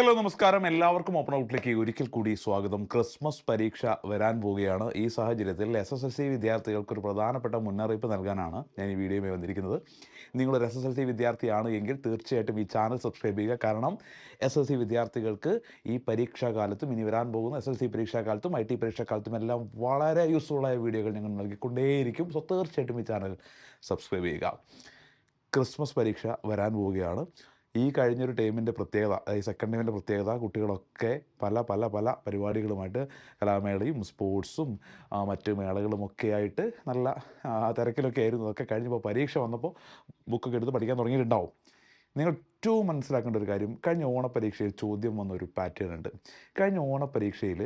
നമസ്കാരം. എല്ലാവർക്കും ഓപ്പൺ ഔട്ടിലേക്ക് ഒരിക്കൽ കൂടി സ്വാഗതം. ക്രിസ്മസ് പരീക്ഷ വരാൻ പോവുകയാണ്. ഈ സാഹചര്യത്തിൽ എസ് എസ് എൽ സി വിദ്യാർത്ഥികൾക്ക് ഒരു പ്രധാനപ്പെട്ട മുന്നറിയിപ്പ് നൽകാനാണ് ഞാൻ ഈ വീഡിയോയുമായി വന്നിരിക്കുന്നത്. നിങ്ങളൊരു എസ് എസ് എൽ സി വിദ്യാർത്ഥിയാണ് എങ്കിൽ തീർച്ചയായിട്ടും ഈ ചാനൽ സബ്സ്ക്രൈബ് ചെയ്യുക. കാരണം എസ് എൽ സി വിദ്യാർത്ഥികൾക്ക് ഈ പരീക്ഷാകാലത്തും ഇനി വരാൻ പോകുന്ന എസ് എൽ സി പരീക്ഷാകാലത്തും ഐ ടി പരീക്ഷാകാലത്തും എല്ലാം വളരെ യൂസ്ഫുള്ളായ വീഡിയോകൾ ഞങ്ങൾ നൽകിക്കൊണ്ടേയിരിക്കും. സോ തീർച്ചയായിട്ടും ഈ ചാനൽ സബ്സ്ക്രൈബ് ചെയ്യുക. ക്രിസ്മസ് പരീക്ഷ വരാൻ പോവുകയാണ്. ഈ കഴിഞ്ഞൊരു ടൈമിന്റെ പ്രത്യേകത ഈ സെക്കൻഡ് ടൈമിന്റെ പ്രത്യേകത കുട്ടികളൊക്കെ പല പല പല പരിപാടികളുമായിട്ട് കലാമേളയും സ്പോർട്സും മറ്റ് മേളകളും ഒക്കെ ആയിട്ട് നല്ല തിരക്കിലൊക്കെ ആയിരുന്നു. അതൊക്കെ കഴിഞ്ഞപ്പോൾ പരീക്ഷ വന്നപ്പോൾ ബുക്കൊക്കെ എടുത്ത് പഠിക്കാൻ തുടങ്ങിയിട്ടുണ്ടാവും. നിങ്ങൾ ഏറ്റവും മനസ്സിലാക്കേണ്ട ഒരു കാര്യം കഴിഞ്ഞ ഓണപ്പരീക്ഷയിൽ ചോദ്യം വന്ന ഒരു പാറ്റേൺ ഉണ്ട്. കഴിഞ്ഞ ഓണപ്പരീക്ഷയിൽ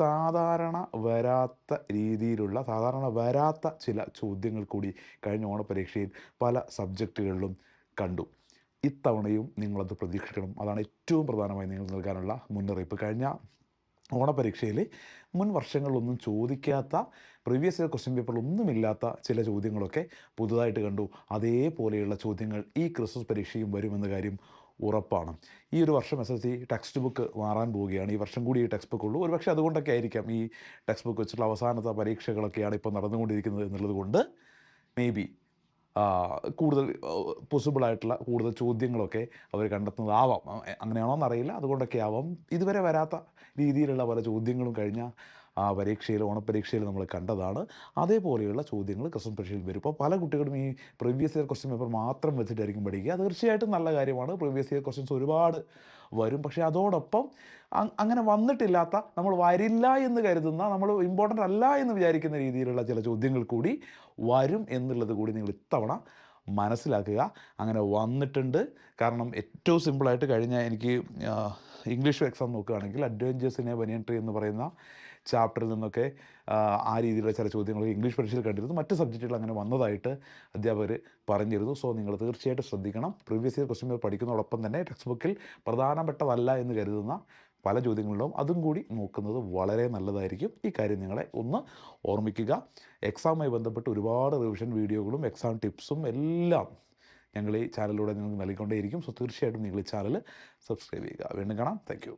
സാധാരണ വരാത്ത രീതിയിലുള്ള സാധാരണ വരാത്ത ചില ചോദ്യങ്ങൾ കൂടി കഴിഞ്ഞ ഓണപ്പരീക്ഷയിൽ പല സബ്ജക്റ്റുകളിലും കണ്ടു. ഇത്തവണയും നിങ്ങളത് പ്രതീക്ഷിക്കണം. അതാണ് ഏറ്റവും പ്രധാനമായി നിങ്ങൾ നൽകാനുള്ള മുന്നറിയിപ്പ്. കഴിഞ്ഞ ഓണപരീക്ഷയിൽ മുൻ വർഷങ്ങളിലൊന്നും ചോദിക്കാത്ത പ്രീവിയസ് ഇയർ ക്വസ്റ്റ്യൻ പേപ്പറിലൊന്നുമില്ലാത്ത ചില ചോദ്യങ്ങളൊക്കെ പുതുതായിട്ട് കണ്ടു. അതേപോലെയുള്ള ചോദ്യങ്ങൾ ഈ ക്രിസ്മസ് പരീക്ഷയും വരുമെന്ന കാര്യം ഉറപ്പാണ്. ഈ ഒരു വർഷം S S C text book മാറാൻ പോവുകയാണ്. ഈ വർഷം കൂടി ഈ ടെക്സ്റ്റ് ബുക്ക് ഉള്ളൂ. ഒരുപക്ഷെ അതുകൊണ്ടൊക്കെ ആയിരിക്കാം ഈ ടെക്സ്റ്റ് ബുക്ക് വെച്ചിട്ടുള്ള അവസാനത്തെ പരീക്ഷകളൊക്കെയാണ് ഇപ്പോൾ നടന്നുകൊണ്ടിരിക്കുന്നത് എന്നുള്ളത് കൊണ്ട് മേ ബി കൂടുതൽ പോസിബിളായിട്ടുള്ള കൂടുതൽ ചോദ്യങ്ങളൊക്കെ അവർ കണ്ടെത്തുന്നതാവാം. അങ്ങനെയാണോ എന്നറിയില്ല അതുകൊണ്ടൊക്കെ ആവാം ഇതുവരെ വരാത്ത രീതിയിലുള്ള പല ചോദ്യങ്ങളും കഴിഞ്ഞ ആ പരീക്ഷയിൽ ഓണപ്പരീക്ഷയിൽ നമ്മൾ കണ്ടതാണ്. അതേപോലെയുള്ള ചോദ്യങ്ങൾ ക്വസ്റ്റൻ പരീക്ഷയിൽ വരും. ഇപ്പോൾ പല കുട്ടികളും ഈ പ്രീവിയസ് ഇയർ ക്വസ്റ്റ്യൻ പേപ്പർ മാത്രം വെച്ചിട്ടായിരിക്കും പഠിക്കുക. അത് തീർച്ചയായിട്ടും നല്ല കാര്യമാണ്. പ്രീവിയസ് ഇയർ ക്വസ്റ്റ്യൻസ് ഒരുപാട് വരും. പക്ഷേ അതോടൊപ്പം അങ്ങനെ വന്നിട്ടില്ലാത്ത നമ്മൾ വരില്ല എന്ന് കരുതുന്ന നമ്മൾ ഇമ്പോർട്ടന്റ് അല്ല എന്ന് വിചാരിക്കുന്ന രീതിയിലുള്ള ചില ചോദ്യങ്ങൾ കൂടി വരും എന്നുള്ളത് കൂടി നിങ്ങൾ ഇത്തവണ മനസ്സിലാക്കുക. അങ്ങനെ വന്നിട്ടുണ്ട്. കാരണം ഏറ്റവും സിമ്പിളായിട്ട് കഴിഞ്ഞ എനിക്ക് ഇംഗ്ലീഷ് എക്സാം നോക്കുകയാണെങ്കിൽ അഡ്വഞ്ചേഴ്സ് ഇൻ എ ട്രീ എന്ന് പറയുന്ന ചാപ്റ്ററിൽ നിന്നൊക്കെ ആ രീതിയിലുള്ള ചില ചോദ്യങ്ങൾ ഇംഗ്ലീഷ് പരീക്ഷയിൽ കണ്ടിരുന്നു. മറ്റ് സബ്ജക്റ്റുകൾ അങ്ങനെ വന്നതായിട്ട് അധ്യാപകർ പറഞ്ഞിരുന്നു. സോ നിങ്ങൾ തീർച്ചയായിട്ടും ശ്രദ്ധിക്കണം. പ്രീവിയസ് ഇയർ ക്വസ്റ്റ്യൻ പേപ്പർ പഠിക്കുന്നതോടൊപ്പം തന്നെ ടെക്സ്റ്റ് ബുക്കിൽ പ്രധാനപ്പെട്ടതല്ല എന്ന് കരുതുന്ന പല ചോദ്യങ്ങളിലും അതും കൂടി നോക്കുന്നത് വളരെ നല്ലതായിരിക്കും. ഈ കാര്യം നിങ്ങളെ ഒന്ന് ഓർമ്മിക്കുക. എക്സാമുമായി ബന്ധപ്പെട്ട് ഒരുപാട് റിവിഷൻ വീഡിയോകളും എക്സാം ടിപ്സും എല്ലാം ഞങ്ങൾ ഈ ചാനലിലൂടെ നിങ്ങൾക്ക് നൽകിക്കൊണ്ടേയിരിക്കും. സോ തീർച്ചയായിട്ടും നിങ്ങൾ ഈ ചാനൽ സബ്സ്ക്രൈബ് ചെയ്യുക. വീണ്ടും കാണാം. താങ്ക്